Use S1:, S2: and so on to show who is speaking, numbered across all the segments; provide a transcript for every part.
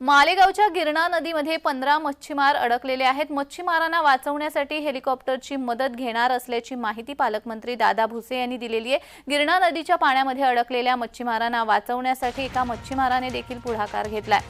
S1: मालेगावच्या गिरणा नदीमध्ये पंधरा मच्छीमार अडकलेले आहेत. मच्छीमारांना वाचवण्यासाठी हेलिकॉप्टरची मदत घेणार असल्याची माहिती पालकमंत्री दादा भुसे यांनी दिलेली आहे. गिरणा नदीच्या पाण्यामध्ये अडकलेल्या मच्छीमारांना वाचवण्यासाठी एका मच्छीमाराने देखील पुढाकार घेतलाय.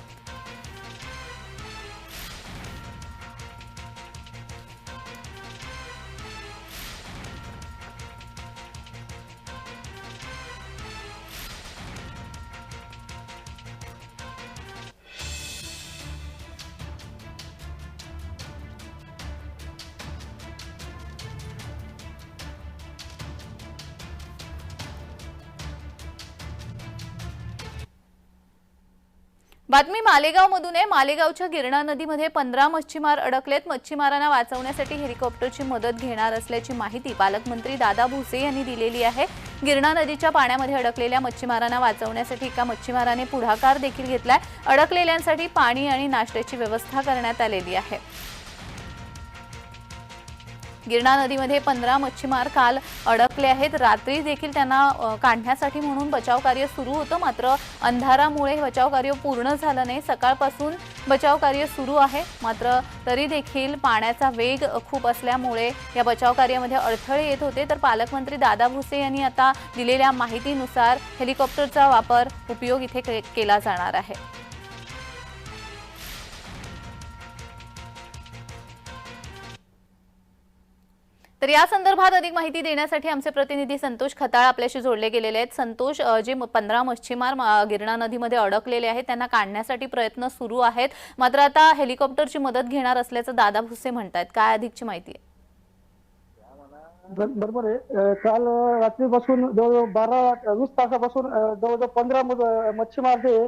S1: बातमी मालेगाव मधून आहे. मालेगावच्या गिरणा नदीमध्ये पंधरा मच्छीमार अडकलेत. मच्छीमारांना वाचवण्यासाठी हेलिकॉप्टरची मदत घेणार असल्याची माहिती पालकमंत्री दादा भुसे यांनी दिलेली आहे. गिरणा नदीच्या पाण्यामध्ये अडकलेल्या मच्छीमारांना वाचवण्यासाठी एका मच्छीमाराने पुढाकार देखील घेतलाय. अडकलेल्यांसाठी पाणी आणि नाश्त्याची व्यवस्था करण्यात आलेली आहे. गिरणा नदीमध्ये पंधरा मच्छीमार काल अडकले आहेत. रात्री देखील त्यांना काढण्यासाठी म्हणून बचाव कार्य सुरू होतं. मात्र अंधारामुळे बचाव कार्य पूर्ण झालं नाही. सकाळपासून बचाव कार्य सुरू आहे. मात्र तरी देखील पाण्याचा वेग खूप असल्यामुळे या बचाव कार्यामध्ये अडथळे येत होते. तर पालकमंत्री दादा भुसे यांनी आता दिलेल्या माहितीनुसार हेलिकॉप्टरचा वापर उपयोग इथे के- केला जाणार आहे. तर या संदर्भात अधिक माहिती देण्यासाठी आमचे प्रतिनिधी संतोष खताळ आपल्याशी जोडले गेलेले आहेत. संतोष जे पंधरा मच्छीमार गिरणा नदीमध्ये अडकलेले आहेत त्यांना काढण्यासाठी प्रयत्न सुरू आहेत. मात्र आता हेलिकॉप्टरची मदत घेणार असल्याचं दादा भुसे म्हणतायत. काय अधिकची माहिती आहे?
S2: बरोबर आहे. काल रात्रीपासून जवळजवळ बारा वीस तासापासून जवळजवळ पंधरा मच्छीमार जे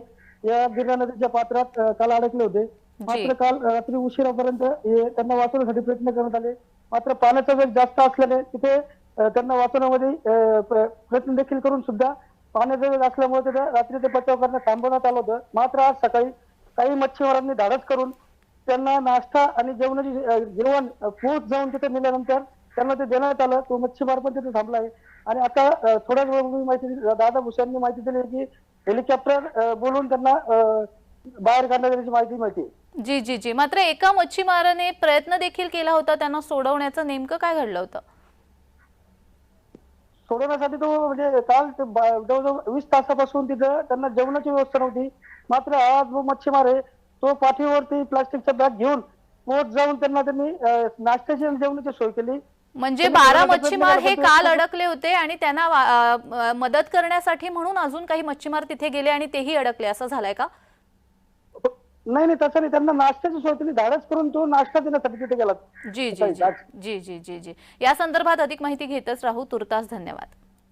S2: या गिरणा नदीच्या पात्रात काल अडकले होते. मात्र काल रात्री उशिरापर्यंत त्यांना वाचवण्यासाठी प्रयत्न करण्यात आले. मात्र पाण्याचा वेग जास्त असल्याने तिथे त्यांना वाचवण्यामध्ये प्रयत्न देखील करून सुद्धा पाण्याचा वेग असल्यामुळे तिथे रात्री ते बचाव करणं थांबवण्यात आलं होतं. मात्र आज सकाळी काही मच्छीमारांनी धाडस करून त्यांना नाश्ता आणि जेवणाची जेवण अं, पोहोच जाऊन तिथे नेल्यानंतर त्यांना ते देण्यात आलं. तो मच्छीमार पण तिथे थांबला आहे. आणि आता थोड्याच वेळापूर्वी माहिती दिली- दादा भुसेंनी माहिती दिली की हेलिकॉप्टर बोलून त्यांना बाहेर काढण्यात आल्याची माहिती माहिती आहे.
S1: जी जी जी. मात्र एका मच्छीमाराने प्रयत्न देखील केला होता त्यांना सोडवण्याचं नेमकं काय घडलं होतं?
S2: सोडवण्यासाठी तो म्हणजे काल ते बा- जवळजवळ वीस तासापासून तिथं त्यांना जेवणाची व्यवस्था नव्हती. मात्र आज जो मच्छीमार आहे तो पाठीवरती प्लास्टिकचा बॅग घेऊन पोहोच जाऊन त्यांना त्यांनी अं, नाश्त्याची आणि जेवणाची सोय केली.
S1: म्हणजे
S2: त्यांनी
S1: बारा
S2: प्रयत्न
S1: मच्छीमार हे
S2: केला,
S1: काल
S2: पण ते-
S1: अडकले होते आणि त्यांना वा- अ, अ, मदत करण्यासाठी म्हणून अजून काही मच्छीमार तिथे गेले आणि तेही अडकले. असं झालंय का?
S2: नाही नाही तसं नाही. त्यांना नाश्त्याची सोय त्यांनी धाडस करून तो नाश्ता देण्यासाठी तिथे गेला
S1: जी जी जी जी जी जी. या संदर्भात अधिक माहिती घेतच राहू. तुर्तास धन्यवाद.